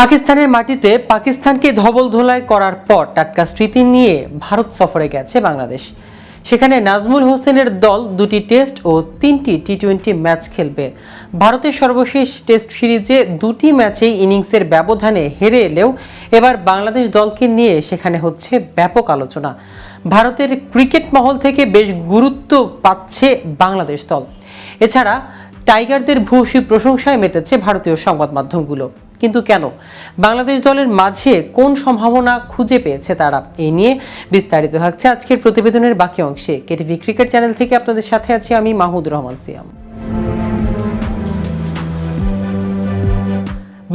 পাকিস্তানের মাটিতে পাকিস্তানকে ধবল ধোলাই করার পর টাটকা স্মৃতি নিয়ে ভারত সফরে গেছে বাংলাদেশ। সেখানে নাজমুল হোসেনের দল দুটি টেস্ট ও তিনটি টি টোয়েন্টি ম্যাচ খেলবে। ভারতের সর্বশেষ টেস্ট সিরিজে দুটি ম্যাচেই ইনিংসের ব্যবধানে হেরে এলেও এবার বাংলাদেশ দলকে নিয়ে সেখানে হচ্ছে ব্যাপক আলোচনা। ভারতের ক্রিকেট মহল থেকে বেশ গুরুত্ব পাচ্ছে বাংলাদেশ দল। এছাড়া টাইগারদের ভূয়সী প্রশংসায় মেতেছে ভারতীয় সংবাদ মাধ্যমগুলো। কিন্তু কেন? বাংলাদেশ দলের মাঝে কোন সম্ভাবনা খুঁজে পেয়েছে তারা? এই নিয়ে বিস্তারিত থাকছে আজকের প্রতিবেদনের বাকি অংশে। কেটিভি ক্রিকেট চ্যানেল থেকে আপনাদের সাথে আছি আমি মাহমুদ রহমান সিয়াম।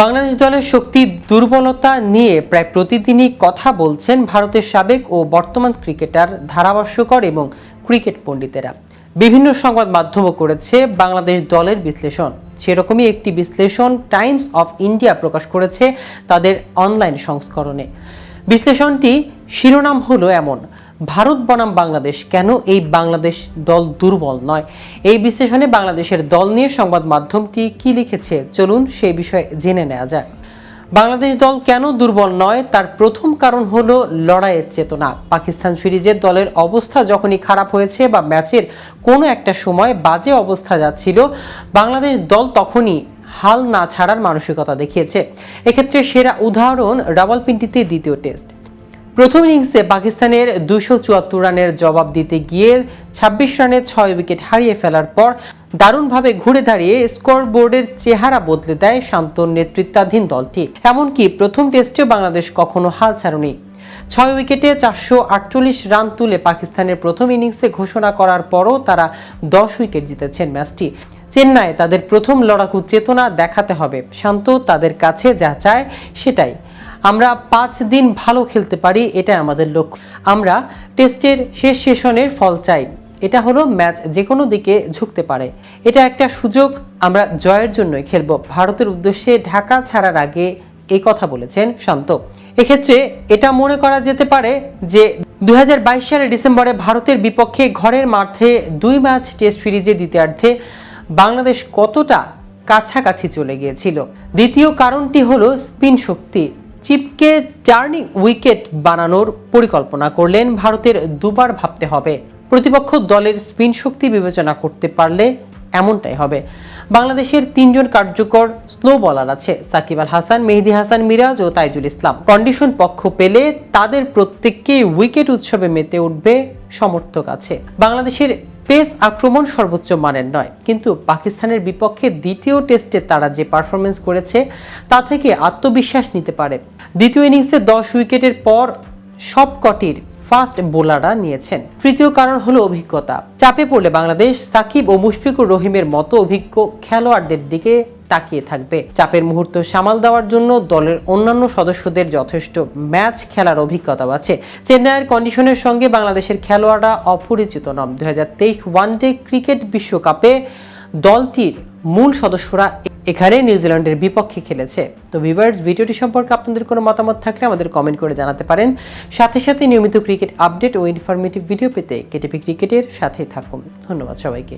বাংলাদেশ দলের শক্তি, দুর্বলতা নিয়ে প্রায় প্রতিদিনই কথা বলছেন ভারতের সাবেক ও বর্তমান ক্রিকেটার, ধারাভাষ্যকর এবং ক্রিকেট পণ্ডিতেরা। বিভিন্ন সংবাদ মাধ্যমও করেছে বাংলাদেশ দলের বিশ্লেষণ। সেরকমই একটি বিশ্লেষণ টাইমস অফ ইন্ডিয়া প্রকাশ করেছে তাদের অনলাইন সংস্করণে। বিশ্লেষণটি শিরোনাম হলো এমন, ভারত বনাম বাংলাদেশ কেন এই বাংলাদেশ দল দুর্বল নয়? এই বিশ্লেষণে বাংলাদেশের দল নিয়ে সংবাদ মাধ্যমটি কি লিখেছে? চলুন সেই বিষয়ে জেনে নেওয়া যাক। বাংলাদেশ দল কেন দুর্বল নয়? তার প্রথম কারণ হলো লড়াইয়ের চেতনা। পাকিস্তান সিরিজের দলের অবস্থা যখনই খারাপ হয়েছে বা ম্যাচের কোনো একটা সময় বাজে অবস্থা যাচ্ছিল, বাংলাদেশ দল তখনই হাল না ছাড়ার মানসিকতা দেখিয়েছে। এক্ষেত্রে সেরা উদাহরণ রাওয়ালপিন্ডিতে দ্বিতীয় টেস্ট। প্রথম ইনিংসে পাকিস্তানের দুশো চুয়াত্তর রানের জবাব দিতে গিয়ে ছাব্বিশ রানে ছয় উইকেট হারিয়ে ফেলার পর দারুণভাবে ঘুরে দাঁড়িয়ে স্কোর বোর্ডের চেহারা বদলে দেয় শান্তর নেতৃত্বাধীন দলটি। এমনকি প্রথম টেস্টেও বাংলাদেশ কখনো হাল ছাড়ুনি। ছয় উইকেটে চারশো আটচল্লিশ রান তুলে পাকিস্তানের প্রথম ইনিংসে ঘোষণা করার পরও তারা দশ উইকেট জিতেছেন ম্যাচটি। চেন্নাইয়ে তাদের প্রথম লড়াকু চেতনা দেখাতে হবে। শান্ত তাদের কাছে যা চায় সেটাই। আমরা পাঁচ দিন ভালো খেলতে পারি এটা আমাদের লক্ষ্য। আমরা টেস্টের শেষ সেশনের ফল চাই। এটা হলো ম্যাচ যে কোনো দিকে ঝুঁকতে পারে। এটা একটা সুযোগ, আমরা জয়ের জন্যই খেলব। ভারতের উদ্দেশ্যে ঢাকা ছাড়ার আগে এই কথা বলেছেন শান্ত। এক্ষেত্রে এটা মনে করা যেতে পারে যে দু হাজার বাইশ সালের ডিসেম্বরে ভারতের বিপক্ষে ঘরের মাঠে দুই ম্যাচ টেস্ট সিরিজে দ্বিতীয়ার্ধে বাংলাদেশ কতটা কাছাকাছি চলে গিয়েছিল। দ্বিতীয় কারণটি হলো স্পিন শক্তি। চিপকে টার্নিং উইকেট বানানোর পরিকল্পনা করলেন ভারতের দুবার ভাবতে হবে। প্রতিপক্ষ দলের স্পিন শক্তি বিবেচনা করতে পারলে এমনটাই হবে। বাংলাদেশের তিনজন কার্যকর স্লো বলার আছে, সাকিব আল হাসান, মেহেদি হাসান মিরাজ ও তাইজুল ইসলাম। কন্ডিশন পক্ষ পেলে তাদের প্রত্যেককে উইকেট উৎসবে মেতে উঠবে সমর্থক আছে। বাংলাদেশের পেস আক্রমণ সর্বোচ্চ মানের নয়। কিন্তু পাকিস্তানের বিপক্ষে দ্বিতীয় টেস্টে তারা যে পারফরমেন্স করেছে, তা থেকে আত্মবিশ্বাস নিতে পারে। দ্বিতীয় ইনিংসে দশ উইকেটের পর সবকটির ফাস্ট বোলাররা নিয়েছেন। তৃতীয় কারণ হলো অভিজ্ঞতা। চাপে পড়লে বাংলাদেশ সাকিব ও মুশফিকুর রহিমের মতো অভিজ্ঞ খেলোয়াড়দের দিকে তাকিয়ে থাকবে। চাপের মুহূর্ত সামাল দেওয়ার জন্য দলের অন্যান্য সদস্যদের যথেষ্ট ম্যাচ খেলার অভিজ্ঞতা আছে। চেন্নাইয়ের কন্ডিশনের সঙ্গে বাংলাদেশের খেলোয়াড়রা অপরিচিত নন। দুই হাজার তেইশ ওয়ানডে ক্রিকেট বিশ্বকাপে দলটির মূল সদস্যরা এখানে নিউজিল্যান্ডের বিপক্ষে খেলেছে। তো ভিভার্স ভিডিওটি সম্পর্কে আপনাদের কোনো মতামত থাকলে আমাদের কমেন্ট করে জানাতে পারেন। সাথে সাথে নিয়মিত ক্রিকেট আপডেট ও ইনফরমেটিভ ভিডিও পেতে কেটিপি ক্রিকেটের সাথেই থাকুন। ধন্যবাদ সবাইকে।